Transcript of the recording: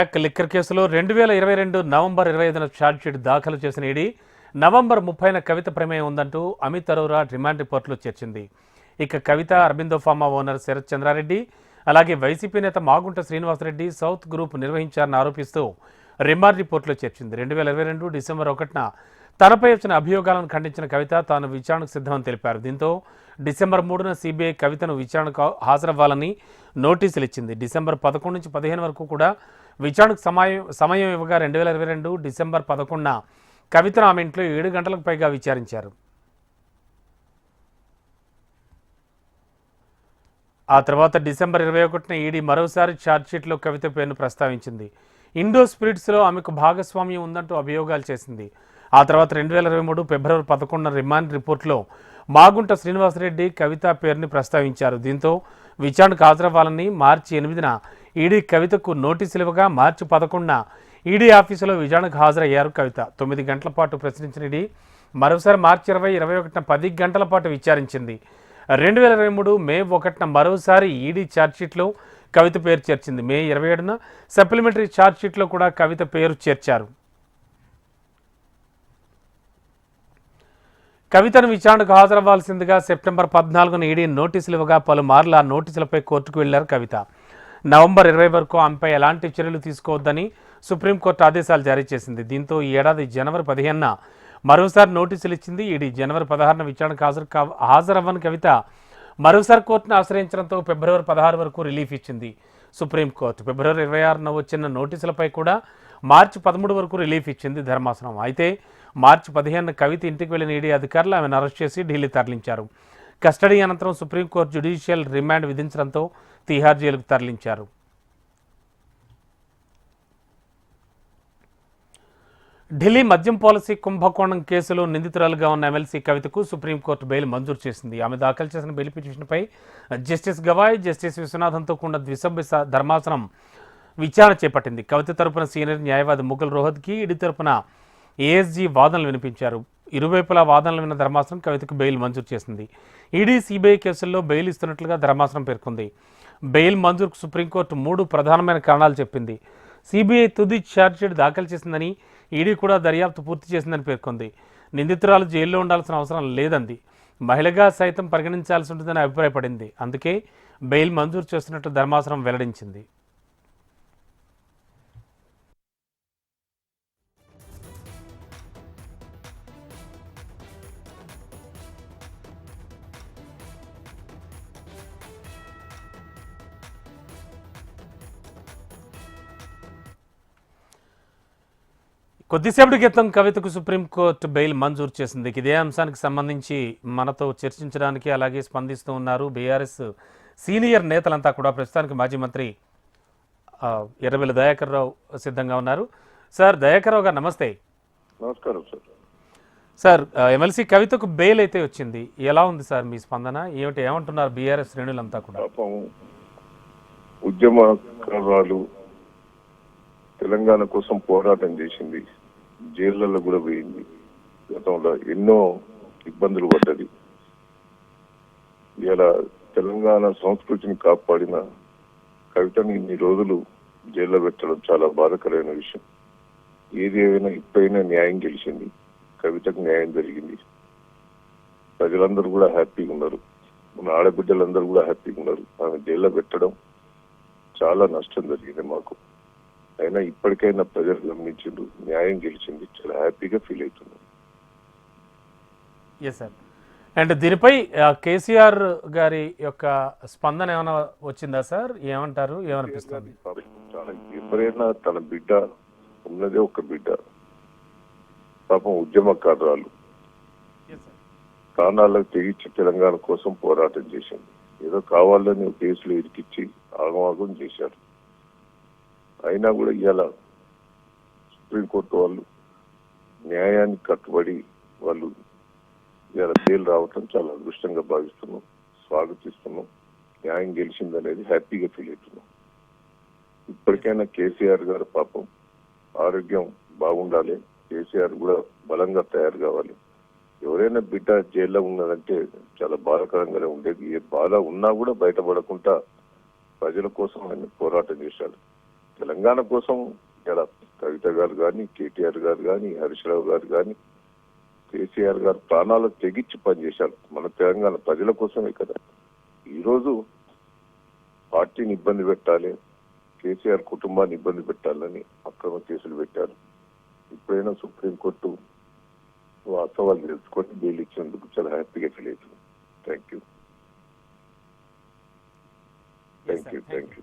Liquor కేసులో రెండు వేల ఇరవై రెండు నవంబర్ ఇరవై ఐదున ఛార్జ్షీట్ దాఖలు చేసిన ఈడీ నవంబర్ ముప్పైన కవిత ప్రమేయం ఉందంటూ అమిత్ అరోరా రిమాండ్ రిపోర్టులో చేర్చింది. ఇక కవిత అరబిందో ఫార్మా ఓనర్ శరత్ చంద్రారెడ్డి అలాగే వైసీపీ నేత మాగుంట శ్రీనివాసరెడ్డి సౌత్ గ్రూప్ నిర్వహించారని ఆరోపిస్తూ రిమాండ్ రిపోర్టులో చేర్చింది. రెండు వేల ఇరవై రెండు డిసెంబర్ ఒకటిన తనపై వచ్చిన అభియోగాలను ఖండించిన కవిత తాను విచారణకు సిద్ధమని తెలిపారు. దీంతో డిసెంబర్ మూడున సిబిఐ కవితను విచారణకు హాజరవ్వాలని నోటీసులు ఇచ్చింది. డిసెంబర్ పదకొండు నుంచి పదిహేను వరకు కూడా విచారణకు సమయం సమయం ఇవ్వగా రెండు వేల ఇరవై రెండు డిసెంబర్ పదకొండున కవితను ఆమె ఇంట్లో ఏడు గంటలకు పైగా విచారించారు. ఆ తర్వాత డిసెంబర్ ఇరవై ఒకటిన ఈడీ మరోసారి ఛార్జ్షీట్లో కవిత పేరును ప్రస్తావించింది. ఇండో స్పిరిట్స్లో ఆమెకు భాగస్వామ్యం ఉందంటూ అభియోగాలు చేసింది. ఆ తర్వాత రెండు వేల ఇరవై మూడు ఫిబ్రవరి పదకొండున రిమాండ్ రిపోర్ట్లో మాగుంట శ్రీనివాసరెడ్డి కవిత పేరుని ప్రస్తావించారు. దీంతో విచారణకు హాజరవ్వాలని మార్చి ఎనిమిదిన ఈడీ కవితకు నోటీసులు ఇవ్వగా మార్చి పదకొండున ఈడీ ఆఫీసులో విచారణకు హాజరయ్యారు కవిత. తొమ్మిది గంటల పాటు ప్రశ్నించిన ఈడీ మరోసారి మార్చి ఇరవై ఇరవై ఒకటిన పది గంటల పాటు విచారించింది. రెండు వేల ఇరవై మూడు మే ఒకటిన మరోసారి ఈడీ ఛార్జ్షీట్లో కవిత పేరు చేర్చింది. మే ఇరవై ఏడున సప్లిమెంటరీ ఛార్జ్షీట్లో కూడా కవిత పేరు చేర్చారు. కవితను విచారణకు హాజరవ్వాల్సిందిగా సెప్టెంబర్ పద్నాలుగున ఈడీ నోటీసులు ఇవ్వగా పలుమార్లు ఆ నోటీసులపై కోర్టుకు వెళ్ళారు కవిత. నవంబర్ ఇరవై వరకు ఆమెపై ఎలాంటి చర్యలు తీసుకోవద్దని సుప్రీంకోర్టు ఆదేశాలు జారీ చేసింది. దీంతో ఈ ఏడాది జనవరి పదిహేనున మరోసారి నోటీసులు ఇచ్చింది ఈడీ. జనవరి పదహారున విచారణకు హాజరు హాజరవ్వని కవిత మరోసారి కోర్టును ఆశ్రయించడంతో ఫిబ్రవరి పదహారు వరకు రిలీఫ్ ఇచ్చింది సుప్రీంకోర్టు. ఫిబ్రవరి ఇరవై ఆరున వచ్చిన నోటీసులపై కూడా మార్చి పదమూడు వరకు రిలీఫ్ ఇచ్చింది ధర్మాసనం. అయితే మార్చి పదిహేను కవిత ఇంటికి వెళ్ళిన ఈడీ అధికారులు ఆమెను అరెస్ట్ చేసి ఢిల్లీ తరలించారు. కస్టడీ అనంతరం సుప్రీంకోర్టు జ్యుడిషియల్ రిమాండ్ విధించడంతో తీహార్ జైలుకు తరలించారు. ఢిల్లీ మద్యం పాలసీ కుంభకోణం కేసులో నిందితురాలుగా ఉన్న ఎమ్మెల్సీ కవితకు సుప్రీంకోర్టు బెయిల్ మంజూరు చేసింది. ఆమె దాఖలు చేసిన బెయిల్ పిటిషన్పై జస్టిస్ గవాయ్ జస్టిస్ విశ్వనాథన్తో కూడిన ద్విసభ్య ధర్మాసనం విచారణ చేపట్టింది. కవిత తరపున సీనియర్ న్యాయవాది ముగుల్ రోహత్కి ఇడి తరపున ఏఎస్జీ వాదనలు వినిపించారు. ఇరువైపులా వాదనలు విన్న ధర్మాసనం కవితకు బెయిల్ మంజూరు చేసింది. ఈడీ సిబిఐ కేసుల్లో బెయిల్ ఇస్తున్నట్లుగా ధర్మాసనం పేర్కొంది. బెయిల్ మంజూరుకు సుప్రీంకోర్టు మూడు ప్రధానమైన కారణాలు చెప్పింది. సిబిఐ తుది ఛార్జ్షీట్ దాఖలు చేసిందని ఈడీ కూడా దర్యాప్తు పూర్తి చేసిందని పేర్కొంది. నిందితురాలు జైల్లో ఉండాల్సిన అవసరం లేదంది. మహిళగా సైతం పరిగణించాల్సి ఉంటుందని అభిప్రాయపడింది. అందుకే బెయిల్ మంజూరు చేస్తున్నట్టు ధర్మాసనం వెల్లడించింది. కొద్దిసేపటి క్రితం కవితకు సుప్రీంకోర్టు బెయిల్ మంజూరు చేసింది. ఇదే అంశానికి సంబంధించి మనతో చర్చించడానికి అలాగే స్పందిస్తూ ఉన్నారు బీఆర్ఎస్ సీనియర్ నేతలంతా కూడా. ప్రస్తుతానికి మాజీ మంత్రి ఎర్రబెల్లి దయాకర్ రావు సిద్ధంగా ఉన్నారు. సార్ దయాకర్ రావు గారు నమస్తే. నమస్కారం సార్. ఎమ్మెల్సీ కవితకు బెయిల్ అయితే వచ్చింది. ఎలా ఉంది సార్ మీ స్పందన? ఏమిటి ఏమంటున్నారు బీఆర్ఎస్ శ్రేణులంతా కూడా? ఉద్యమకారాలు తెలంగాణ కోసం పోరాటం చేసింది. జైళ్ళలో కూడా పోయింది. గతంలో ఎన్నో ఇబ్బందులు పడ్డది. ఇలా తెలంగాణ సంస్కృతిని కాపాడిన కవితని ఇన్ని రోజులు జైల్లో పెట్టడం చాలా బాధకరమైన విషయం. ఏది ఏమైనా ఇప్పుడైనా న్యాయం గెలిచింది. కవితకు న్యాయం జరిగింది. ప్రజలందరూ కూడా హ్యాపీగా ఉన్నారు. మన ఆడబిడ్డలందరూ కూడా హ్యాపీగా ఉన్నారు. ఆమె జైల్లో పెట్టడం చాలా నష్టం జరిగింది మాకు. అయినా ఇప్పటికైనా ప్రజలు గమనించిండ్రు న్యాయం గెలిచింది చాలా హ్యాపీగా ఫీల్ అవుతున్నాం. ఎస్ సార్ అండ్ దీనిపై కేసీఆర్ గారి యొక్క స్పందన ఏమైనా వచ్చిందా సార్ ఏమంటారు? ఏమనిపిస్తుంది? ఎవరైనా తన బిడ్డ ఉన్నదే ఒక బిడ్డ. పాపం ఉద్యమకారాలు ప్రాణాలకు తెగించి తెలంగాణ కోసం పోరాటం చేసింది. ఏదో కావాలని కేసులు ఇరికిచ్చి ఆగమాగం చేశారు. అయినా కూడా ఇవాళ సుప్రీంకోర్టు వాళ్ళు న్యాయానికి కట్టుబడి వాళ్ళు ఇవాళ బెయిల్ రావటం చాలా అదృష్టంగా భావిస్తున్నాం స్వాగతిస్తున్నాం న్యాయం గెలిచిందనేది హ్యాపీగా ఫీల్ అవుతున్నాం. ఇప్పటికైనా కేసీఆర్ గారు పాపం ఆరోగ్యం బాగుండాలి కేసీఆర్ కూడా బలంగా తయారు కావాలి. ఎవరైనా బిడ్డ జైల్లో ఉన్నదంటే చాలా బాధాకరంగానే ఉండేది. ఏ బాధ ఉన్నా కూడా బయటపడకుండా ప్రజల కోసం ఆయన పోరాటం చేశాడు. తెలంగాణ కోసం ఇక్కడ కవిత గారు కానీ కేటీఆర్ గారు కానీ హరీష్ రావు గారు కానీ కేసీఆర్ గారు ప్రాణాలు తెగించి పనిచేశారు. మన తెలంగాణ ప్రజల కోసమే కదా. ఈరోజు పార్టీని ఇబ్బంది పెట్టాలి కేసీఆర్ కుటుంబాన్ని ఇబ్బంది పెట్టాలని అక్రమ కేసులు పెట్టారు. ఇప్పుడైనా సుప్రీంకోర్టు వాస్తవాలు తెలుసుకొని బెయిల్ ఇచ్చినందుకు చాలా హ్యాపీగా ఫీల్ అవుతుంది thank you. Thank. You thank you.